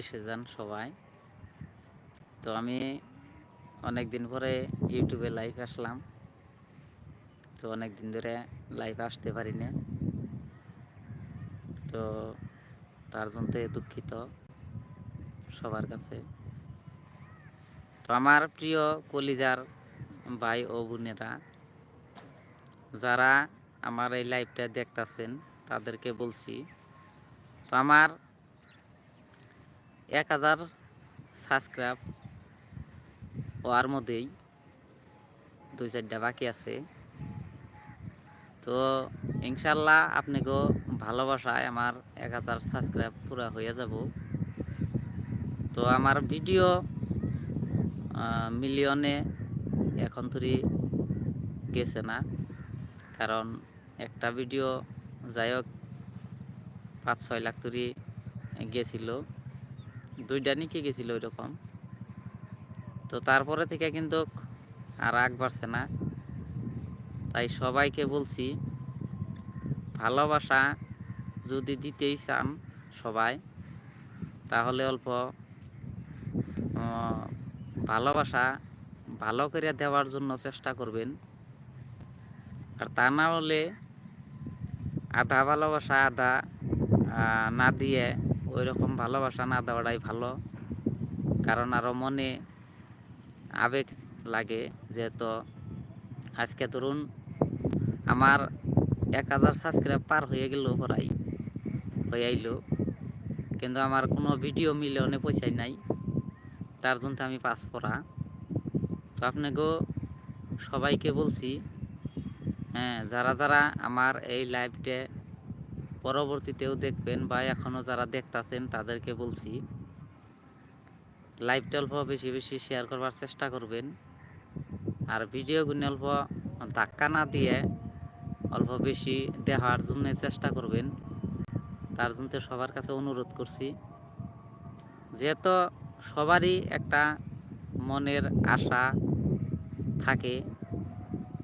এসে যান সবাই। তো আমি অনেক দিন পরে ইউটিউবে লাইভ আসলাম। তো অনেক দিন ধরে লাইভ আসতে পারি না তো তার জন্য দুঃখিত সবার কাছে। তো আমার প্রিয় কলিজার ভাই ও বোনেরা, যারা আমার এই লাইভটা দেখতাছেন, তাদেরকে বলছি, তো আমার এক হাজার সাবস্ক্রাইব হওয়ার মধ্যেই দুই চারটা বাকি আছে। তো ইনশাল্লাহ আপনাকেও ভালোবাসায় আমার এক হাজার সাবস্ক্রাইব পুরা হয়ে যাব। তো আমার ভিডিও মিলিয়নে এখন তুরি গেছে না। কারণ একটা ভিডিও যাই হোক পাঁচ ছয় লাখ তুরি গেছিল। দুইটা নিকে গেছিল ওইরকম। তো তারপরে থেকে কিন্তু আর আগ বাড়ছে না। তাই সবাইকে বলছি, ভালোবাসা যদি দিতেই চান সবাই, তাহলে অল্প ভালোবাসা ভালো করে দেওয়ার জন্য চেষ্টা করবেন। আর তা না হলে আধা ভালোবাসা আধা না দিয়ে ওই রকম ভালোবাসা না দেওয়াটাই ভালো। কারণ আরও মনে আবেগ লাগে যেহেতু আজকে ধরুন আমার এক হাজার সাবস্ক্রাইব পার হয়ে গেল প্রায়, হয়ে আইলো। কিন্তু আমার কোনো ভিডিও মিলে অনেক পয়সাই নাই। তার জন্য আমি পাস পড়া তো আপনাকেও সবাইকে বলছি হ্যাঁ যারা যারা আমার এই লাইভটা পরবর্তীতেও দেখবেন বা এখনও যারা দেখতাছেন তাদেরকে বলছি লাইভটা অল্প বেশি বেশি শেয়ার করবার চেষ্টা করবেন। আর ভিডিওগুলি অল্প ধাক্কা না দিয়ে অল্প বেশি দেওয়ার জন্য চেষ্টা করবেন। তার জন্য সবার কাছে অনুরোধ করছি। যেহেতু সবারই একটা মনের আশা থাকে,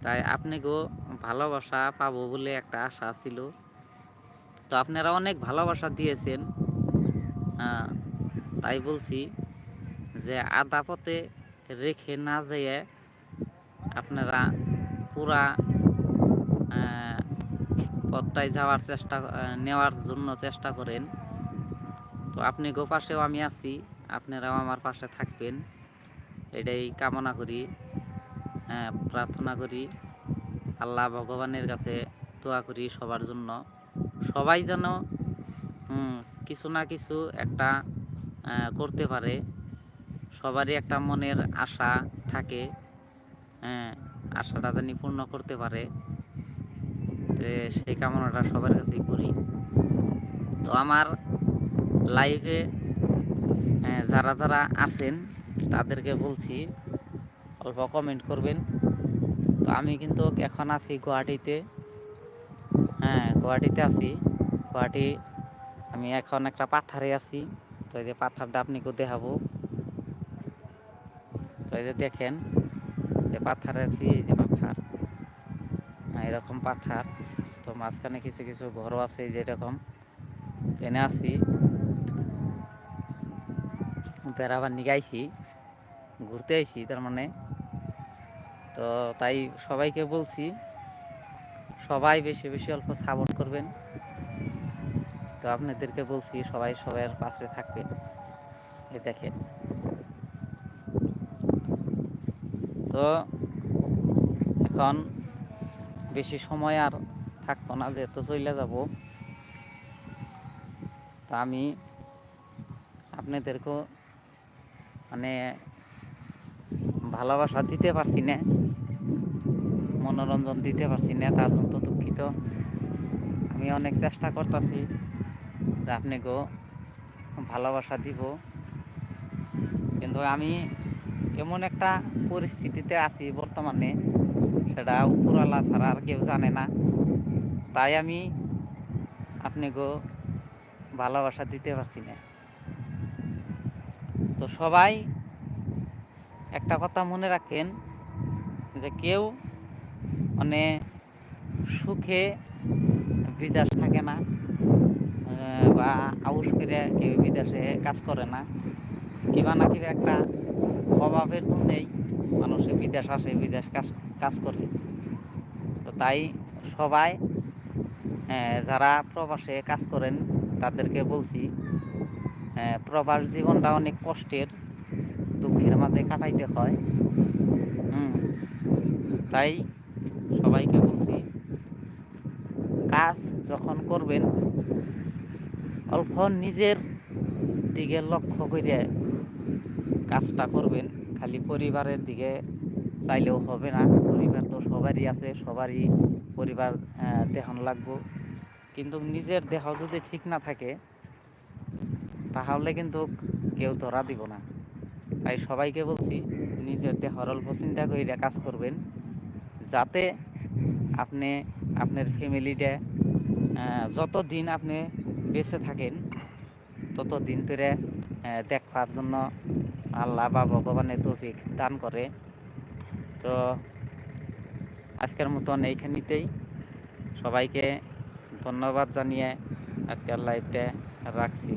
তাই আপনাকেও ভালোবাসা পাবো বলে একটা আশা ছিল। তো আপনারা অনেক ভালোবাসা দিয়েছেন। আহ, তাই বলছি যে আধা পথে রেখে না যেয়ে আপনারা পুরা পথটায় যাওয়ার চেষ্টা নেওয়ার জন্য চেষ্টা করেন। তো আপনি গো পাশেও আমি আছি আপনারাও আমার পাশে থাকবেন। এটাই কামনা করি হ্যাঁ, প্রার্থনা করি। আল্লাহ ভগবানের কাছে দোয়া করি সবার জন্য। সবাই যেন হুম, কিছু না কিছু একটা করতে পারে। সবারই একটা মনের আশা থাকে হ্যাঁ আশাটা জানি পূর্ণ করতে পারে। তো সেই কামনাটা সবার কাছেই করি। তো আমার লাইফে যারা যারা আছেন তাদেরকে বলছি অল্প কমেন্ট করবেন। তো আমি কিন্তু এখন আছি গুয়াহাটিতে। হ্যাঁ গুয়াহাটিতে আছি। গুয়াহাটি আমি এখন একটা পাথারে আছি। তো এই যে পাথারটা আপনাকেও দেখাবো। তো এই যে দেখেন যে পাথারে আছি এই যে পাথার। হ্যাঁ, এরকম পাথার। তো মাঝখানে কিছু কিছু ঘরও আছে এই যে এরকম। এনে আছি। বেড়াবার নিগাইছি ঘুরতে আইছি তার মানে। তো তাই সবাইকে বলছি সবাই বেশি বেশি অল্প সাপোর্ট করবেন। তো আপনাদেরকে বলছি, সবাই সবার পাশে থাকবেন। এই দেখেন। তো এখন বেশি সময় আর থাকব না, যেহেতু চলে যাব। তো আমি আপনাদেরকেও মানে ভালোবাসা দিতে পারছি না। মনোরঞ্জন দিতে পারছি না তার জন্য দুঃখিত। আমি অনেক চেষ্টা করতেছি, যে আপনাকেও ভালোবাসা দিব। কিন্তু আমি এমন একটা পরিস্থিতিতে আছি বর্তমানে, সেটা উপরওয়ালা ছাড়া আর কেউ জানে না। তাই আমি আপনাকেও ভালোবাসা দিতে পারছি না। তো সবাই একটা কথা মনে রাখেন, যে কেউ মানে সুখে বিদাস থাকে না বা আউস করে কেউ বিদেশে কাজ করে না। কিবা না কিবা একটা অভাবের জন্যেই মানুষে বিদেশ আসে, বিদেশ কাজ কাজ করে। তো তাই সবাই যারা প্রবাসে কাজ করেন, তাদেরকে বলছি প্রবাস জীবনটা অনেক কষ্টের, দুঃখের মাঝে কাটাইতে হয়। তাই সবাইকে বলছি, কাজ যখন করবেন, অল্প নিজের দিকে লক্ষ্য করে কাজটা করবেন, খালি পরিবারের দিকে চাইলেও হবে না। পরিবার তো সবারই আছে, সবারই পরিবার দেহন লাগবো। কিন্তু নিজের দেহ যদি ঠিক না থাকে, তাহলে কিন্তু কেউ ধরা দিব না। তাই সবাইকে বলছি, নিজের দেহর অল্প চিন্তা করে কাজ করবেন। যাতে আপনি আপনার ফ্যামিলিটা যত দিন আপনি বেঁচে থাকেন, তত দিন ধরে দেখবার জন্য আল্লাহ বা ভগবানের তৌফিক দান করে। তো আজকের মতন এইখানিতেই সবাইকে ধন্যবাদ জানিয়ে আজকের লাইভটা রাখছি।